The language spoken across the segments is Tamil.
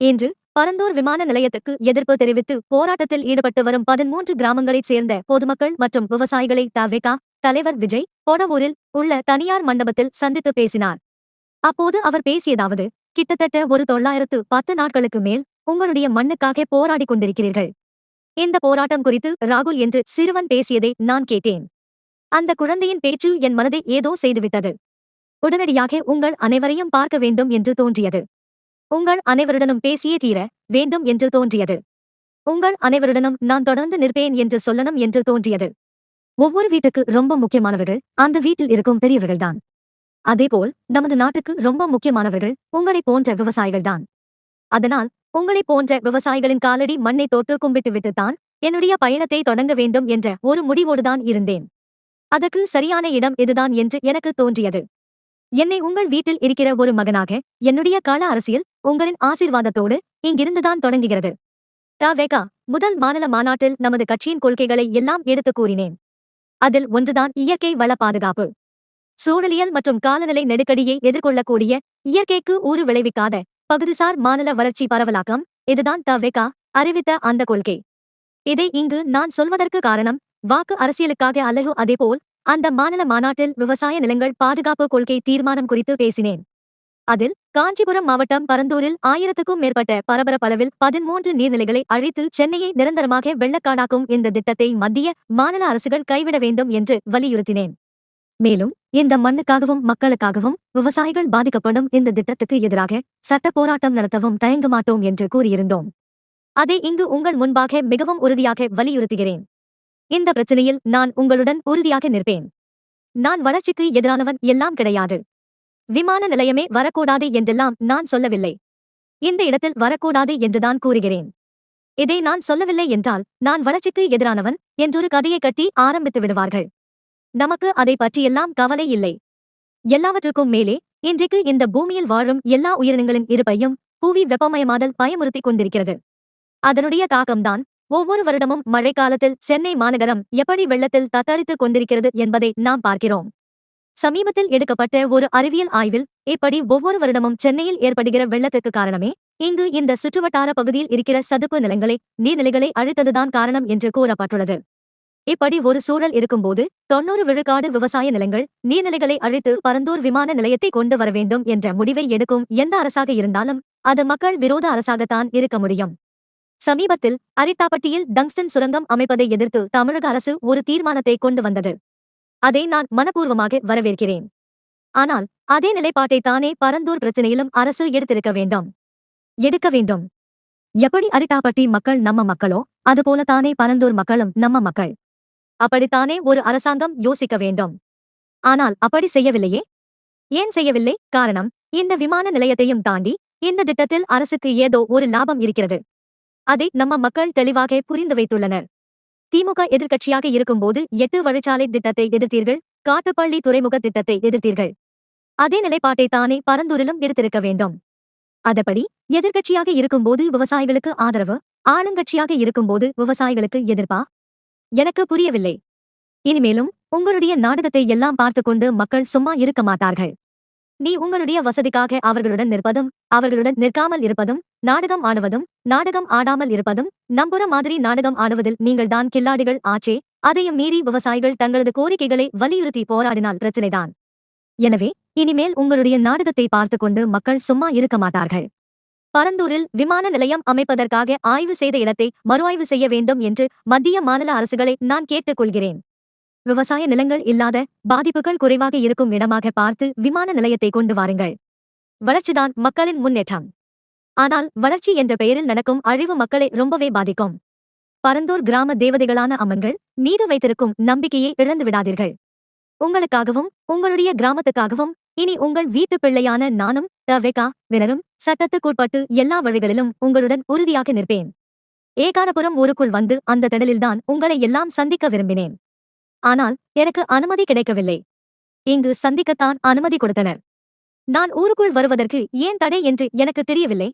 இன்று பரந்தூர் விமான நிலையத்துக்கு எதிர்ப்பு தெரிவித்து போராட்டத்தில் ஈடுபட்டு வரும் பதிமூன்று கிராமங்களைச் சேர்ந்த பொதுமக்கள் மற்றும் விவசாயிகளை தவிகா தலைவர் விஜய் பொடவூரில் உள்ள தனியார் மண்டபத்தில் சந்தித்து பேசினார். அப்போது அவர் பேசியதாவது கிட்டத்தட்ட ஒரு தொள்ளாயிரத்து பத்து நாட்களுக்கு மேல் உங்களுடைய மண்ணுக்காக போராடிக் கொண்டிருக்கிறீர்கள். இந்த போராட்டம் குறித்து ராகுல் என்று சிறுவன் பேசியதை நான் கேட்டேன். அந்த குழந்தையின் பேச்சு என் மனதை ஏதோ செய்துவிட்டது. உடனடியாக உங்கள் அனைவரையும் பார்க்க வேண்டும் என்று தோன்றியது. உங்கள் அனைவருடனும் பேசியே தீர வேண்டும் என்று தோன்றியது. உங்கள் அனைவருடனும் நான் தொடர்ந்து நிற்பேன் என்று சொல்லணும் என்று தோன்றியது. ஒவ்வொரு வீட்டுக்கு ரொம்ப முக்கியமானவர்கள் அந்த வீட்டில் இருக்கும் பெரியவர்கள்தான். அதேபோல் நமது நாட்டுக்கு ரொம்ப முக்கியமானவர்கள் உங்களைப் போன்ற விவசாயிகள்தான். அதனால் உங்களைப் போன்ற விவசாயிகளின் காலடி மண்ணை தொட்டு கும்பிட்டு விட்டுத்தான் என்னுடைய பயணத்தை தொடங்க வேண்டும் என்ற ஒரு முடிவோடுதான் இருந்தேன். அதற்கு சரியான இடம் இதுதான் என்று எனக்கு தோன்றியது. என்னை உங்கள் வீட்டில் இருக்கிற ஒரு மகனாக என்னுடைய கால அரசியல் உங்களின் ஆசீர்வாதத்தோடு இங்கிருந்துதான் தொடங்குகிறது. தவேகா முதல் மாநில மாநாட்டில் நமது கட்சியின் கொள்கைகளை எல்லாம் எடுத்துக் கூறினேன். அதில் ஒன்றுதான் இயற்கை வள பாதுகாப்பு. சூழலியல் மற்றும் காலநிலை நெருக்கடியை எதிர்கொள்ளக்கூடிய இயற்கைக்கு ஊறு விளைவிக்காத பகுதிசார் மாநில வளர்ச்சி பரவலாக்கம் இதுதான் தவேகா அறிவித்த அந்த கொள்கை. இதை இங்கு நான் சொல்வதற்கு காரணம் வாக்கு அரசியலுக்காக அல்லது அதேபோல் அந்த மாநில மாநாட்டில் விவசாய நிலங்கள் பாதுகாப்பு கொள்கை தீர்மானம் குறித்து பேசினேன். அதில் காஞ்சிபுரம் மாவட்டம் பரந்தூரில் ஆயிரத்துக்கும் மேற்பட்ட பரபரப்பளவில் பதிமூன்று நீர்நிலைகளை அழித்து சென்னையை நிரந்தரமாக வெள்ளக்காடாக்கும் இந்த திட்டத்தை மத்திய மாநில அரசுகள் கைவிட வேண்டும் என்று வலியுறுத்தினேன். மேலும் இந்த மண்ணுக்காகவும் மக்களுக்காகவும் விவசாயிகள் பாதிக்கப்படும் இந்த திட்டத்துக்கு எதிராக சட்ட போராட்டம் நடத்தவும் தயங்க மாட்டோம் என்று கூறியிருந்தோம். அதை இங்கு உங்கள் முன்பாக மிகவும் உறுதியாக வலியுறுத்துகிறேன். இந்த பிரச்சனையில் நான் உங்களுடன் உறுதியாக நிற்பேன். நான் வளர்ச்சிக்கு எதிரானவன் எல்லாம் கிடையாது. விமான நிலையமே வரக்கூடாது என்றெல்லாம் நான் சொல்லவில்லை. இந்த இடத்தில் வரக்கூடாது என்றுதான் கூறுகிறேன். இதை நான் சொல்லவில்லை என்றால் நான் வளர்ச்சிக்கு எதிரானவன் என்றொரு கதையை கட்டி ஆரம்பித்து விடுவார்கள். நமக்கு அதை பற்றியெல்லாம் கவலை இல்லை. எல்லாவற்றுக்கும் மேலே இன்றைக்கு இந்த பூமியில் வாழும் எல்லா உயிரினங்களின் இருப்பையும் புவி வெப்பமயமாதல் பயமுறுத்திக் கொண்டிருக்கிறது. அதனுடைய தாக்கம்தான் ஒவ்வொரு வருடமும் மழைக்காலத்தில் சென்னை மாநகரம் எப்படி வெள்ளத்தில் தத்தளித்துக் கொண்டிருக்கிறது என்பதை நாம் பார்க்கிறோம். சமீபத்தில் எடுக்கப்பட்ட ஒரு அறிவியல் ஆய்வில் இப்படி ஒவ்வொரு வருடமும் சென்னையில் ஏற்படுகிற வெள்ளத்துக்கு காரணமே இங்கு இந்த சுற்றுவட்டார பகுதியில் இருக்கிற சதுப்பு நிலங்களை நீர்நிலைகளை அழித்ததுதான் காரணம் என்று கூறப்பட்டுள்ளது. இப்படி ஒரு சூழல் இருக்கும்போது தொன்னூறு விழுக்காடு விவசாய நிலங்கள் நீர்நிலைகளை அழித்து பரந்தூர் விமான நிலையத்தை கொண்டு வர வேண்டும் என்ற முடிவை எடுக்கும் எந்த அரசாக இருந்தாலும் அது மக்கள் விரோத அரசாகத்தான் இருக்க முடியும். சமீபத்தில் அரிட்டாப்பட்டியில் டங்ஸ்டன் சுரங்கம் அமைப்பதை எதிர்த்து தமிழக அரசு ஒரு தீர்மானத்தை கொண்டு வந்தது. அதை நான் மனப்பூர்வமாக வரவேற்கிறேன். ஆனால் அதே நிலைப்பாட்டை தானே பரந்தூர் பிரச்சனையிலும் அரசு எடுத்திருக்க வேண்டும். எடுக்க வேண்டும். எப்படி அரிட்டாப்பட்டி மக்கள் நம்ம மக்களோ அதுபோல தானே பரந்தூர் மக்களும் நம்ம மக்கள். அப்படித்தானே ஒரு அரசாங்கம் யோசிக்க வேண்டும். ஆனால் அப்படி செய்யவில்லையே? ஏன் செய்யவில்லை? காரணம் இந்த விமான நிலையத்தையும் தாண்டி இந்த திட்டத்தில் அரசுக்கு ஏதோ ஒரு லாபம் இருக்கிறது. அதை நம்ம மக்கள் தெளிவாக புரிந்து வைத்துள்ளனர். திமுக எதிர்க்கட்சியாக இருக்கும்போது எட்டு வழிச்சாலை திட்டத்தை எதிர்த்தீர்கள் காட்டுப்பள்ளி துறைமுக திட்டத்தை எதிர்த்தீர்கள். அதே நிலைப்பாட்டை தானே பரந்தூரிலும் எடுத்திருக்க வேண்டும். அதபடி எதிர்க்கட்சியாக இருக்கும்போது விவசாயிகளுக்கு ஆதரவு ஆளுங்கட்சியாக இருக்கும்போது விவசாயிகளுக்கு எதிர்ப்பா? எனக்கு புரியவில்லை. இனிமேலும் உங்களுடைய நாடகத்தை எல்லாம் பார்த்துக்கொண்டு மக்கள் சும்மா இருக்க மாட்டார்கள். நீ உங்களுடைய வசதிக்காக அவர்களுடன் நிற்பதும் அவர்களுடன் நிற்காமல் இருப்பதும் நாடகம் ஆடுவதும் நாடகம் ஆடாமல் இருப்பதும் நம்புற மாதிரி நாடகம் ஆடுவதில் நீங்கள் தான் கில்லாடிகள் ஆச்சே. அதையும் மீறி விவசாயிகள் தங்களது கோரிக்கைகளை வலியுறுத்தி போராடினால் பிரச்சனைதான். எனவே இனிமேல் உங்களுடைய நாடகத்தை பார்த்துக்கொண்டு மக்கள் சும்மா இருக்க மாட்டார்கள். பரந்தூரில் விமான நிலையம் அமைப்பதற்காக ஆய்வு செய்த இடத்தை மறுஆய்வு செய்ய வேண்டும் என்று மத்திய மாநில அரசுகளை நான் கேட்டுக்கொள்கிறேன். விவசாய நிலங்கள் இல்லாத பாதிப்புகள் குறைவாக இருக்கும் இடமாக பார்த்து விமான நிலையத்தை கொண்டு வாருங்கள். வளர்ச்சிதான் மக்களின் முன்னேற்றம். ஆனால் வளர்ச்சி என்ற பெயரில் நடக்கும் அழிவு மக்களை ரொம்பவே பாதிக்கும். பரந்தூர் கிராம தேவதைகளான அம்மன்கள் மீது வைத்திருக்கும் நம்பிக்கையை இழந்து விடாதீர்கள். உங்களுக்காகவும் உங்களுடைய கிராமத்துக்காகவும் இனி உங்கள் வீட்டு பிள்ளையான நானும் தவேகா வினரும் சட்டத்துக்குட்பட்டு எல்லா வழிகளிலும் உங்களுடன் உறுதியாக நிற்பேன். ஏகாரபுரம் ஊருக்குள் வந்து அந்த திடலில்தான் உங்களை எல்லாம் சந்திக்க விரும்பினேன். ஆனால் எனக்கு அனுமதி கிடைக்கவில்லை. இங்கு சந்திக்கத்தான் அனுமதி கொடுத்தனர். நான் ஊருக்குள் வருவதற்கு ஏன் தடை என்று எனக்கு தெரியவில்லை.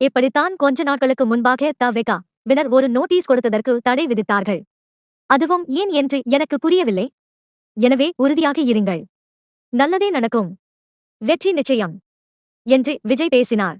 இப்படித்தான் கொஞ்ச நாட்களுக்கு முன்பாக தவேகா வினர் ஒரு நோட்டீஸ் கொடுத்ததற்கு தடை விதித்தார்கள். அதுவும் ஏன் என்று எனக்கு புரியவில்லை. எனவே உறுதியாக இருங்கள். நல்லதே நடக்கும். வெற்றி நிச்சயம். என்று விஜய் பேசினார்.